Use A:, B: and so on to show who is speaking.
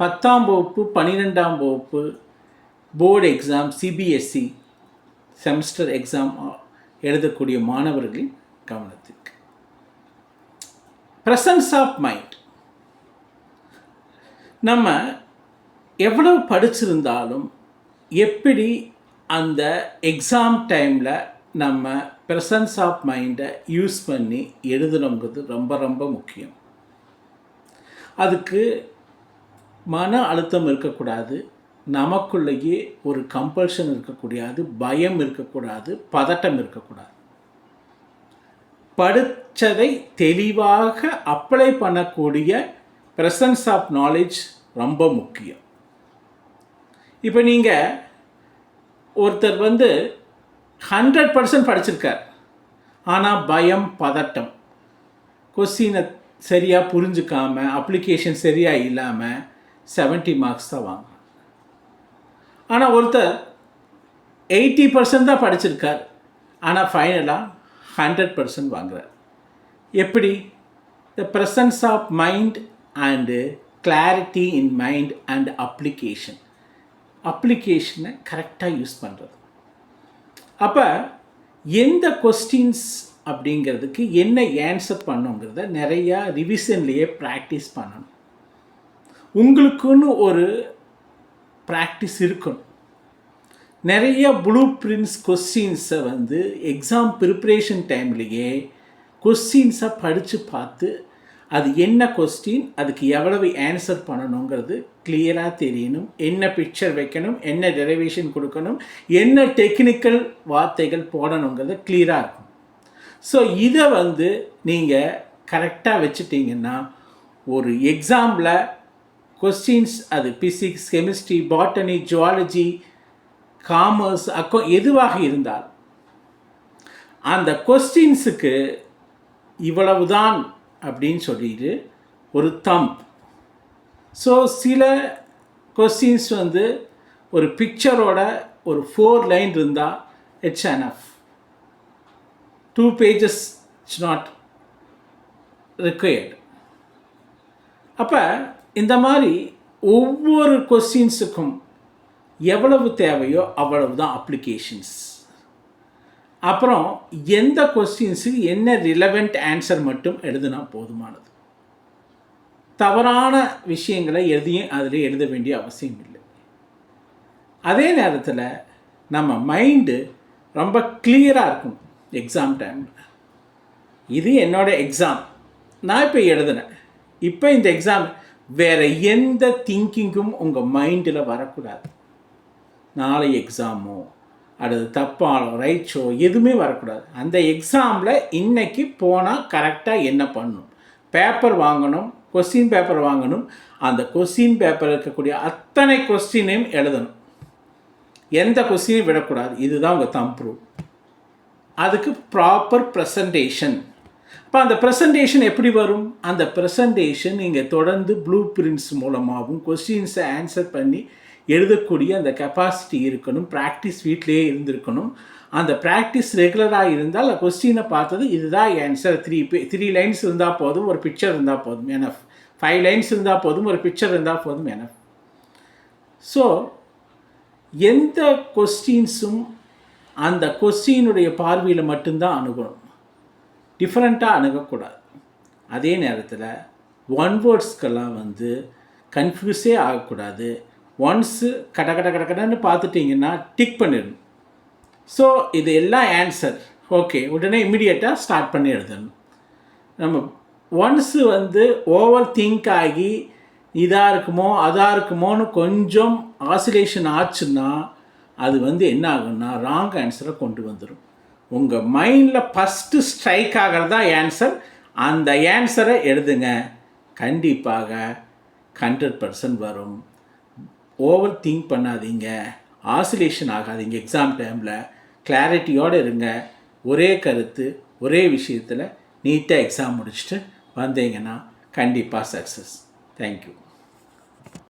A: பத்தாம் வகுப்பு பன்னிரெண்டாம் வகுப்பு board exam CBSE semester exam எழுதக்கூடிய மாணவர்களின் கவனத்துக்கு ப்ரெசன்ஸ் ஆஃப் மைண்ட் நம்ம எவ்வளவு படிச்சிருந்தாலும் எப்படி அந்த எக்ஸாம் டைமில் நம்ம ப்ரெசன்ஸ் ஆஃப் மைண்டை யூஸ் பண்ணி எழுதணுங்கிறது ரொம்ப ரொம்ப முக்கியம். அதுக்கு மன அழுத்தம் இருக்கக்கூடாது நமக்குள்ளேயே ஒரு கம்பல்ஷன் இருக்கக்கூடாது பயம் இருக்கக்கூடாது பதட்டம் இருக்கக்கூடாது. படித்ததை தெளிவாக அப்ளை பண்ணக்கூடிய ப்ரெசன்ஸ் ஆஃப் நாலேஜ் ரொம்ப முக்கியம். இப்போ நீங்கள் ஒருத்தர் வந்து ஹண்ட்ரட் பர்சன்ட் படிச்சிருக்கார். ஆனால் பயம் பதட்டம் கொஸ்டினை சரியாக புரிஞ்சுக்காமல் அப்ளிகேஷன் சரியாக இல்லாமல் 70 மார்க்ஸ் தான் வாங்கினார் ஆனால் ஒருத்தர் எயிட்டி பர்சன்ட் தான் படிச்சிருக்கார். ஆனால் ஃபைனலாக ஹண்ட்ரட் பர்சன்ட் வாங்குறார். எப்படி? The presence of mind and clarity in mind and application அப்ளிகேஷனை கரெக்டாக யூஸ் பண்ணுறது அப்போ எந்த கொஸ்டின்ஸ் அப்படிங்கிறதுக்கு என்ன ஆன்சர் பண்ணுங்கிறத நிறையா ரிவிஷன்லேயே ப்ராக்டிஸ் பண்ணணும். உங்களுக்குன்னு ஒரு ப்ராக்டிஸ் இருக்கணும். நிறைய ப்ளூ பிரிண்ட்ஸ் கொஸ்டின்ஸை வந்து எக்ஸாம் ப்ரிப்ரேஷன் டைம்லேயே கொஸ்டின்ஸை படித்து பார்த்து அது என்ன கொஸ்டின் அதுக்கு எவ்வளவு ஆன்சர் பண்ணணுங்கிறது கிளியராக தெரியணும். என்ன பிக்சர் வைக்கணும் என்ன டெரிவேஷன் கொடுக்கணும் என்ன டெக்னிக்கல் வார்த்தைகள் போடணுங்கிறது கிளியராக இருக்கும். ஸோ இதை வந்து நீங்கள் கரெக்டாக வச்சுட்டிங்கன்னா ஒரு எக்ஸாமில் கொஸ்டின்ஸ் அது physics chemistry botany zoology commerce அக்கோ எதுவாக இருந்தால். அந்த கொஸ்டின்ஸுக்கு இவ்வளவுதான் அப்படின்னு சொல்லிட்டு ஒரு தம்ப் ஸோ சில கொஸ்டின்ஸ் வந்து ஒரு பிக்சரோட ஒரு ஃபோர் லைன் இருந்தால் it's enough two pages it's not required அப்போ இந்த மாதிரி ஒவ்வொரு கொஸ்டின்ஸுக்கும் எவ்வளவு தேவையோ அவ்வளவு தான் அப்ளிகேஷன்ஸ் அப்புறம் எந்த கொஸ்டின்ஸுக்கு என்ன ரிலவெண்ட் ஆன்சர் மட்டும் எழுதுனா போதுமானது? தவறான விஷயங்களை எதையும் அதில் எழுத வேண்டிய அவசியம் இல்லை. அதே நேரத்தில் நம்ம மைண்டு ரொம்ப கிளியராக இருக்கும் எக்ஸாம் டைமில் இது என்னோட எக்ஸாம் நான் இப்போ எழுதுனேன். இப்போ இந்த எக்ஸாம் வேறு எந்த திங்கிங்கும் உங்கள் மைண்டில் வரக்கூடாது. நாளை எக்ஸாமோ அல்லது தப்பாலோ ரைட்ஸோ எதுவுமே வரக்கூடாது. அந்த எக்ஸாமில் இன்னைக்கு போனால் கரெக்டாக என்ன பண்ணணும்? பேப்பர் வாங்கணும் கொஸ்டின் பேப்பர் வாங்கணும். அந்த கொஸ்டின் பேப்பர் இருக்கக்கூடிய அத்தனை கொஸ்டினையும் எழுதணும். எந்த கொஸ்டினையும் விடக்கூடாது. இதுதான் உங்கள் தம்ப்ரூவ் அதுக்கு ப்ராப்பர் ப்ரெசன்டேஷன் இப்போ அந்த ப்ரெசன்டேஷன் எப்படி வரும்? அந்த ப்ரெசன்டேஷன் நீங்கள் தொடர்ந்து ப்ளூ பிரிண்ட்ஸ் மூலமாகவும் கொஸ்டின்ஸை ஆன்சர் பண்ணி எழுதக்கூடிய அந்த கெப்பாசிட்டி இருக்கணும் ப்ராக்டிஸ் வீட்டிலேயே இருந்திருக்கணும். அந்த ப்ராக்டிஸ் ரெகுலராக இருந்தால் கொஸ்டினை பார்த்தது இதுதான் answer three by three lines இருந்தால் போதும் ஒரு பிக்சர் இருந்தால் போதும் எனஃப் ஃபைவ் லைன்ஸ் இருந்தால் போதும் ஒரு பிக்சர் இருந்தால் போதும் எனஃப் ஸோ எந்த கொஸ்டின்ஸும் அந்த கொஸ்டினுடைய பார்வையில் மட்டும்தான் அணுகணும். டிஃப்ரெண்ட்டாக அணுகக்கூடாது. அதே நேரத்தில் ஒன் வேர்ட்ஸ்க்கெல்லாம் வந்து கன்ஃபியூஸே ஆகக்கூடாது. ஒன்ஸு கட கட கட கடன்னு பார்த்துட்டிங்கன்னா டிக் பண்ணிடணும். ஸோ இது எல்லாம் ஆன்சர் ஓகே உடனே இம்மிடியேட்டாக ஸ்டார்ட் பண்ணி எழுதணும். நம்ம ஒன்ஸு வந்து ஓவர் திங்க் ஆகி இதாக இருக்குமோ அதாக இருக்குமோன்னு கொஞ்சம் ஆசிலேஷன் ஆச்சுன்னா அது வந்து என்ன ஆகும்னா ராங் ஆன்சரை கொண்டு வந்துடும் உங்கள் மைண்டில் ஃபஸ்ட்டு ஸ்ட்ரைக் ஆகிறதா ஆன்சர் அந்த ஆன்சரை எழுதுங்க. கண்டிப்பாக ஹண்ட்ரட் பர்சன்ட் வரும். ஓவர் திங்க் பண்ணாதீங்க. ஆசிலேஷன் ஆகாதீங்க எக்ஸாம் டைமில் கிளாரிட்டியோடு இருங்க. ஒரே கருத்து ஒரே விஷயத்தில் நீட்டாக எக்ஸாம் முடிச்சுட்டு வந்தீங்கன்னா கண்டிப்பாக சக்ஸஸ் தேங்க்யூ